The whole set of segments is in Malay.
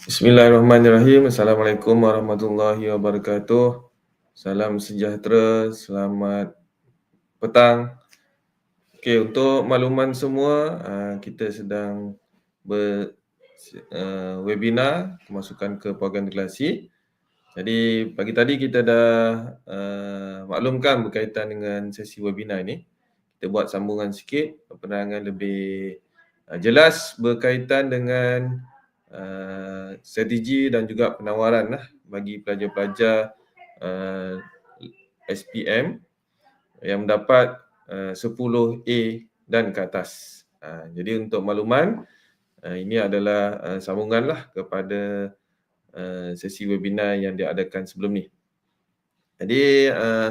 Bismillahirrahmanirrahim. Assalamualaikum warahmatullahi wabarakatuh. Salam sejahtera, selamat petang. Okey, untuk makluman semua, uh, kita sedang ber uh, webinar kemasukan ke program integrasi. Jadi pagi tadi kita dah uh, maklumkan berkaitan dengan sesi webinar ini. Kita buat sambungan sikit, penerangan lebih uh, jelas berkaitan dengan uh, strategi dan juga penawaran lah bagi pelajar-pelajar uh, SPM yang mendapat uh, 10A dan ke atas. Uh, jadi untuk makluman, uh, ini adalah uh, sambungan lah kepada uh, sesi webinar yang diadakan sebelum ni. Jadi uh,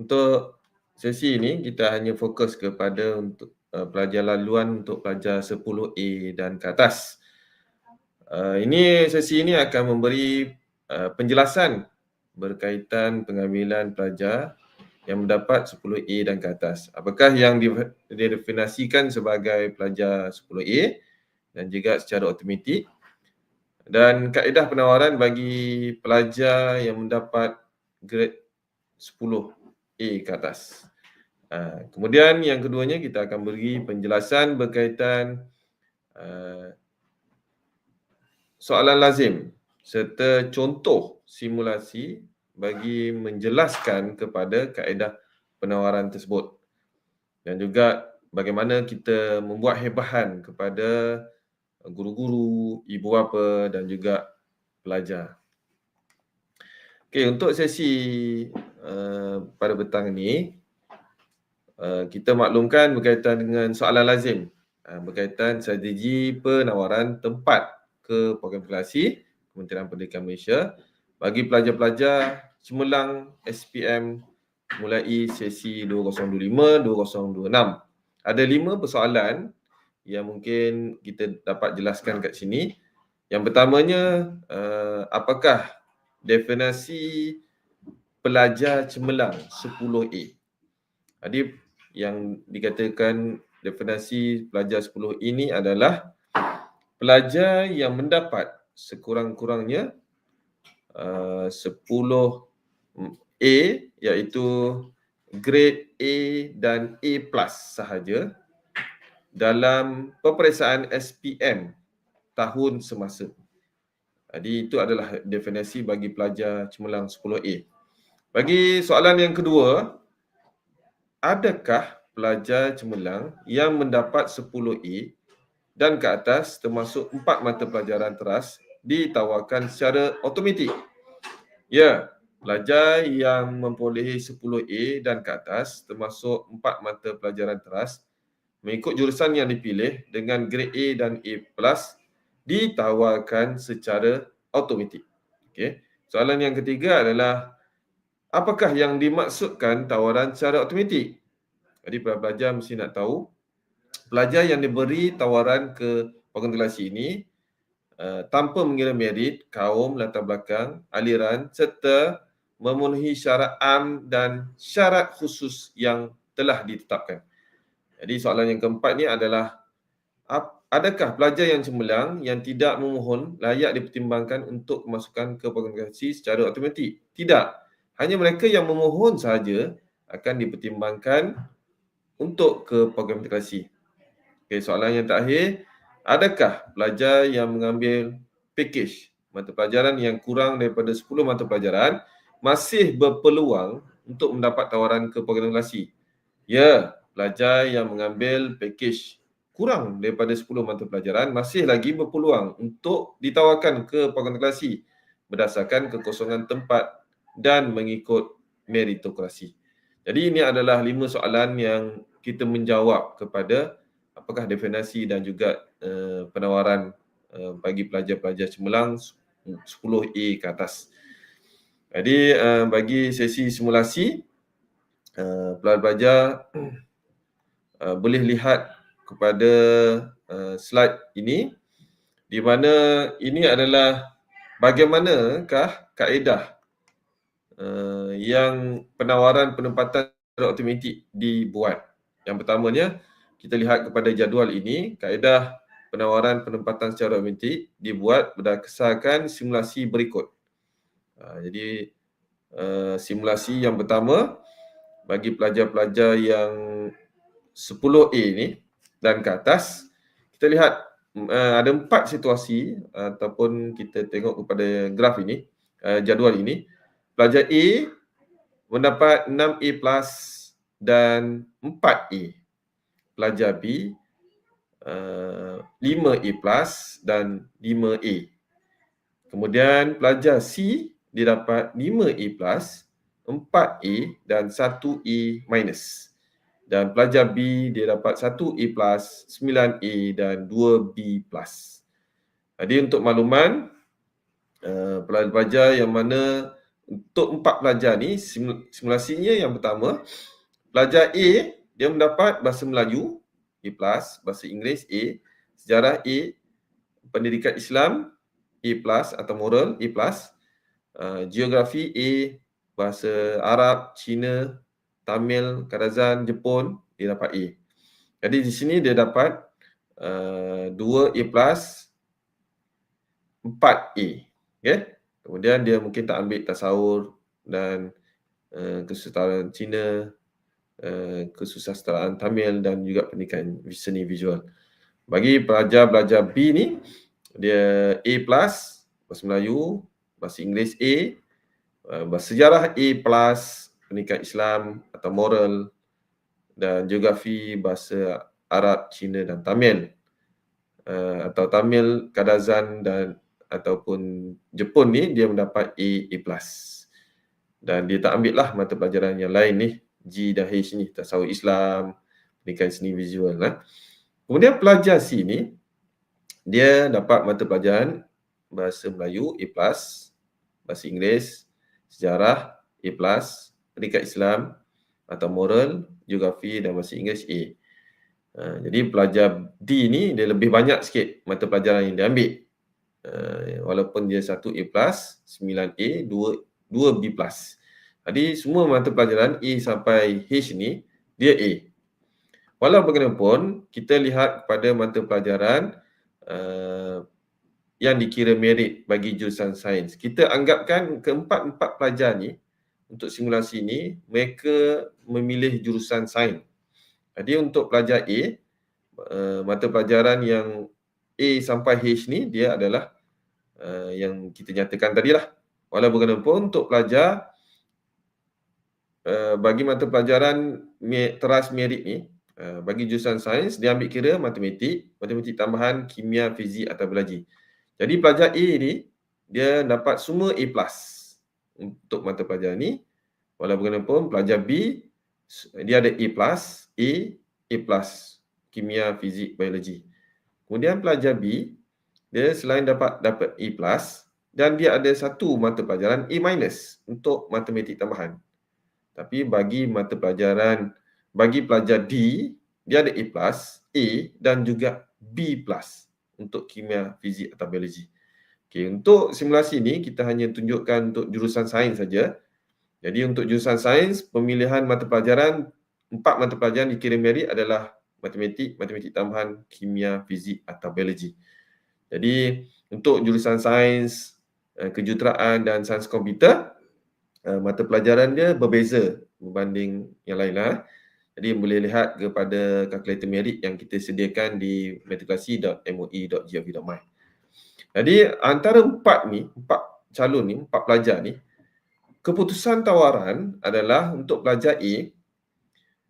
untuk sesi ini kita hanya fokus kepada untuk uh, pelajar laluan untuk pelajar 10A dan ke atas. Uh, ini sesi ini akan memberi uh, penjelasan berkaitan pengambilan pelajar yang mendapat 10A dan ke atas. Apakah yang didefinisikan sebagai pelajar 10A dan juga secara automatik dan kaedah penawaran bagi pelajar yang mendapat grade 10A ke atas. Uh, kemudian yang keduanya kita akan beri penjelasan berkaitan uh, soalan lazim serta contoh simulasi bagi menjelaskan kepada kaedah penawaran tersebut dan juga bagaimana kita membuat hebahan kepada guru-guru, ibu bapa dan juga pelajar. Okey, untuk sesi uh, pada petang ini uh, kita maklumkan berkaitan dengan soalan lazim uh, berkaitan strategi penawaran tempat ke program kelasi Kementerian Pendidikan Malaysia bagi pelajar-pelajar cemerlang SPM mulai sesi 2025-2026. Ada lima persoalan yang mungkin kita dapat jelaskan kat sini. Yang pertamanya, uh, apakah definisi pelajar cemerlang 10A? Jadi yang dikatakan definisi pelajar 10A ini adalah pelajar yang mendapat sekurang-kurangnya uh, 10A iaitu grade A dan A plus sahaja dalam peperiksaan SPM tahun semasa. Jadi itu adalah definisi bagi pelajar cemerlang 10A. Bagi soalan yang kedua, adakah pelajar cemerlang yang mendapat 10A dan ke atas termasuk empat mata pelajaran teras ditawarkan secara automatik. Ya, pelajar yang memperolehi 10A dan ke atas termasuk empat mata pelajaran teras mengikut jurusan yang dipilih dengan grade A dan A plus ditawarkan secara automatik. Okey. Soalan yang ketiga adalah apakah yang dimaksudkan tawaran secara automatik? Jadi pelajar mesti nak tahu pelajar yang diberi tawaran ke organisasi ini uh, tanpa mengira merit, kaum, latar belakang, aliran serta memenuhi syarat am dan syarat khusus yang telah ditetapkan. Jadi soalan yang keempat ni adalah adakah pelajar yang cemerlang yang tidak memohon layak dipertimbangkan untuk kemasukan ke organisasi secara automatik? Tidak. Hanya mereka yang memohon sahaja akan dipertimbangkan untuk ke program integrasi. Okay, soalan yang terakhir, adakah pelajar yang mengambil package mata pelajaran yang kurang daripada 10 mata pelajaran masih berpeluang untuk mendapat tawaran ke program kelasi? Ya, pelajar yang mengambil package kurang daripada 10 mata pelajaran masih lagi berpeluang untuk ditawarkan ke program kelasi berdasarkan kekosongan tempat dan mengikut meritokrasi. Jadi ini adalah lima soalan yang kita menjawab kepada apakah definisi dan juga uh, penawaran uh, bagi pelajar-pelajar cemerlang 10A ke atas. Jadi uh, bagi sesi simulasi uh, pelajar-pelajar uh, boleh lihat kepada uh, slide ini di mana ini adalah bagaimanakah kaedah uh, yang penawaran penempatan automatik dibuat. Yang pertamanya kita lihat kepada jadual ini, kaedah penawaran penempatan secara automatik dibuat berdasarkan simulasi berikut. Uh, jadi uh, simulasi yang pertama bagi pelajar-pelajar yang 10A ni dan ke atas, kita lihat uh, ada empat situasi ataupun kita tengok kepada graf ini, uh, jadual ini. Pelajar A mendapat 6A plus dan 4A. Pelajar B uh, 5A plus dan 5A. Kemudian pelajar C dia dapat 5A plus, 4A dan 1A minus. Dan pelajar B dia dapat 1A plus, 9A dan 2B plus. Jadi untuk makluman, uh, pelajar-pelajar yang mana untuk empat pelajar ni simulasinya yang pertama, pelajar A dia mendapat bahasa Melayu A bahasa Inggeris A, sejarah A, pendidikan Islam A atau moral A uh, geografi A, bahasa Arab, Cina, Tamil, Kadazan, Jepun, dia dapat A. Jadi di sini dia dapat uh, 2 A plus, 4 A. Okay? Kemudian dia mungkin tak ambil tasawur dan uh, kesusahan Cina, uh, kesusastraan Tamil dan juga pendidikan seni visual. Bagi pelajar-pelajar B ni, dia A bahasa Melayu, bahasa Inggeris A, uh, bahasa sejarah A pendidikan Islam atau moral dan geografi bahasa Arab, Cina dan Tamil uh, atau Tamil, Kadazan dan ataupun Jepun ni dia mendapat A, A+. Dan dia tak ambil lah mata pelajaran yang lain ni, G dan H ni, tasawuf Islam, pendidikan seni visual lah. Kemudian pelajar C ni, dia dapat mata pelajaran bahasa Melayu A+, bahasa Inggeris, sejarah A+, pendidikan Islam atau moral, geografi dan bahasa Inggeris A. Uh, jadi pelajar D ni dia lebih banyak sikit mata pelajaran yang dia ambil. Uh, walaupun dia 1 A+, 9 A, 2 2 B+. Jadi semua mata pelajaran A sampai H ni dia A. Walau bagaimanapun kita lihat kepada mata pelajaran uh, yang dikira merit bagi jurusan sains. Kita anggapkan keempat-empat pelajar ni untuk simulasi ini mereka memilih jurusan sains. Jadi untuk pelajar A, uh, mata pelajaran yang A sampai H ni dia adalah uh, yang kita nyatakan tadi lah. Walau bagaimanapun untuk pelajar uh, bagi mata pelajaran teras merit ni, uh, bagi jurusan sains dia ambil kira matematik, matematik tambahan, kimia, fizik atau biologi. Jadi pelajar A ni dia dapat semua A+ untuk mata pelajaran ni walaupun bagaimanapun pelajar B dia ada A plus, A, A plus kimia, fizik, biologi. Kemudian pelajar B dia selain dapat dapat A plus dan dia ada satu mata pelajaran A minus untuk matematik tambahan. Tapi bagi mata pelajaran bagi pelajar D dia ada A plus, A dan juga B plus untuk kimia, fizik atau biologi. Okey, untuk simulasi ini kita hanya tunjukkan untuk jurusan sains saja. Jadi untuk jurusan sains, pemilihan mata pelajaran, empat mata pelajaran dikirim merit adalah matematik, matematik tambahan, kimia, fizik atau biologi. Jadi untuk jurusan sains, eh, kejuruteraan dan sains komputer, eh, mata pelajaran dia berbeza berbanding yang lain lah. Jadi boleh lihat kepada kalkulator merit yang kita sediakan di matrikulasi.moi.gov.my. Jadi antara empat ni, empat calon ni, empat pelajar ni, keputusan tawaran adalah untuk pelajar A,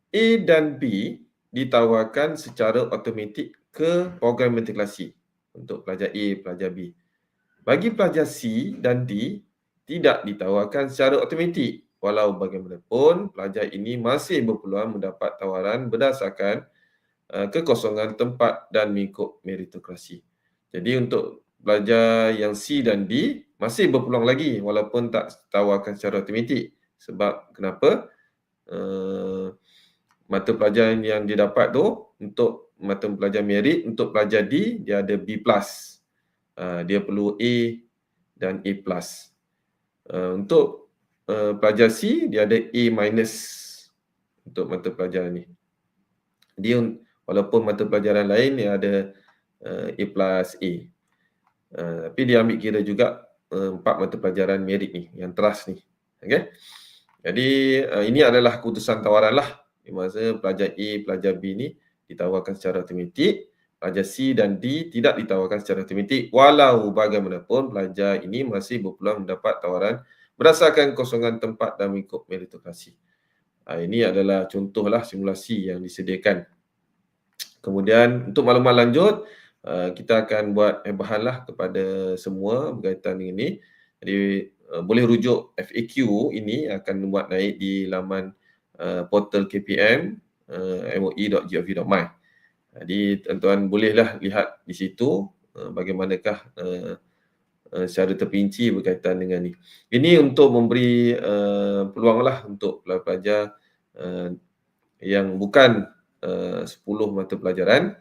A dan B ditawarkan secara automatik ke program matrikulasi untuk pelajar A, pelajar B. Bagi pelajar C dan D, tidak ditawarkan secara automatik walau bagaimanapun pelajar ini masih berpeluang mendapat tawaran berdasarkan uh, kekosongan tempat dan mengikut meritokrasi. Jadi untuk pelajar yang C dan D masih berpeluang lagi walaupun tak tawarkan secara automatik. Sebab kenapa? Uh, mata pelajaran yang dia dapat tu untuk mata pelajaran merit untuk pelajar D dia ada B+. Uh, dia perlu A dan A+. Uh, untuk uh, pelajar C dia ada A- untuk mata pelajaran ni. Dia walaupun mata pelajaran lain dia ada uh, A plus A. Uh, tapi dia ambil kira juga uh, empat mata pelajaran merit ni, yang trust ni. Okay. Jadi uh, ini adalah keputusan tawaran lah. Masa pelajar A, pelajar B ni ditawarkan secara automatik. Pelajar C dan D tidak ditawarkan secara automatik. Walau bagaimanapun pelajar ini masih berpeluang mendapat tawaran berdasarkan kosongan tempat dan mengikut meritokrasi. Uh, ini adalah contohlah simulasi yang disediakan. Kemudian untuk maklumat lanjut, uh, kita akan buat bahan lah kepada semua berkaitan dengan ini. Jadi uh, boleh rujuk FAQ ini akan buat naik di laman uh, portal KPM uh, moi.gov.my. Jadi tuan-tuan bolehlah lihat di situ uh, bagaimanakah uh, uh, secara terperinci berkaitan dengan ini. Ini untuk memberi uh, peluang lah untuk pelajar uh, yang bukan uh, 10 mata pelajaran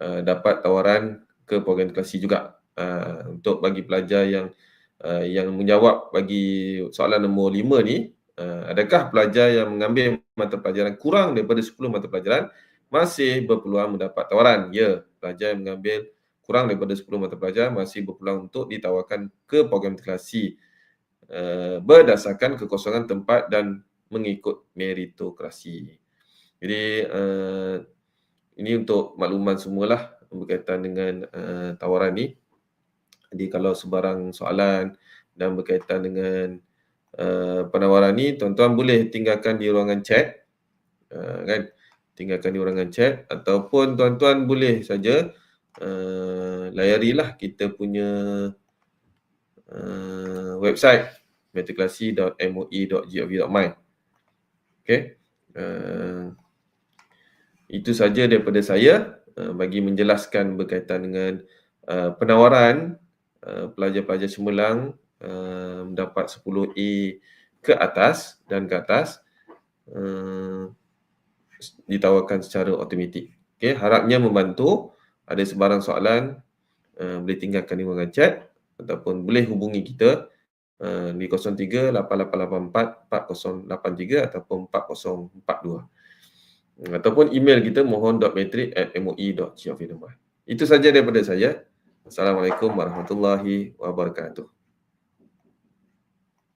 uh, dapat tawaran ke program klasi juga uh, untuk bagi pelajar yang uh, yang menjawab bagi soalan nombor 5 ni uh, adakah pelajar yang mengambil mata pelajaran kurang daripada 10 mata pelajaran masih berpeluang mendapat tawaran ya pelajar yang mengambil kurang daripada 10 mata pelajaran masih berpeluang untuk ditawarkan ke program klasi uh, berdasarkan kekosongan tempat dan mengikut meritokrasi. Jadi uh, ini untuk makluman semualah berkaitan dengan uh, tawaran ni. Jadi kalau sebarang soalan dan berkaitan dengan uh, penawaran ni, tuan-tuan boleh tinggalkan di ruangan chat. Uh, kan? Tinggalkan di ruangan chat ataupun tuan-tuan boleh saja uh, layarilah kita punya uh, website metiklasi.moi.gov.my Okay. Uh, itu saja daripada saya uh, bagi menjelaskan berkaitan dengan uh, penawaran uh, pelajar-pelajar cemerlang uh, mendapat 10A ke atas dan ke atas uh, ditawarkan secara automatik. Okay, harapnya membantu. Ada sebarang soalan uh, boleh tinggalkan di ruangan chat ataupun boleh hubungi kita uh, di 038884 4083 ataupun 4042 ataupun email kita mohon.matric@moi.gov.my. Itu saja daripada saya. Assalamualaikum warahmatullahi wabarakatuh.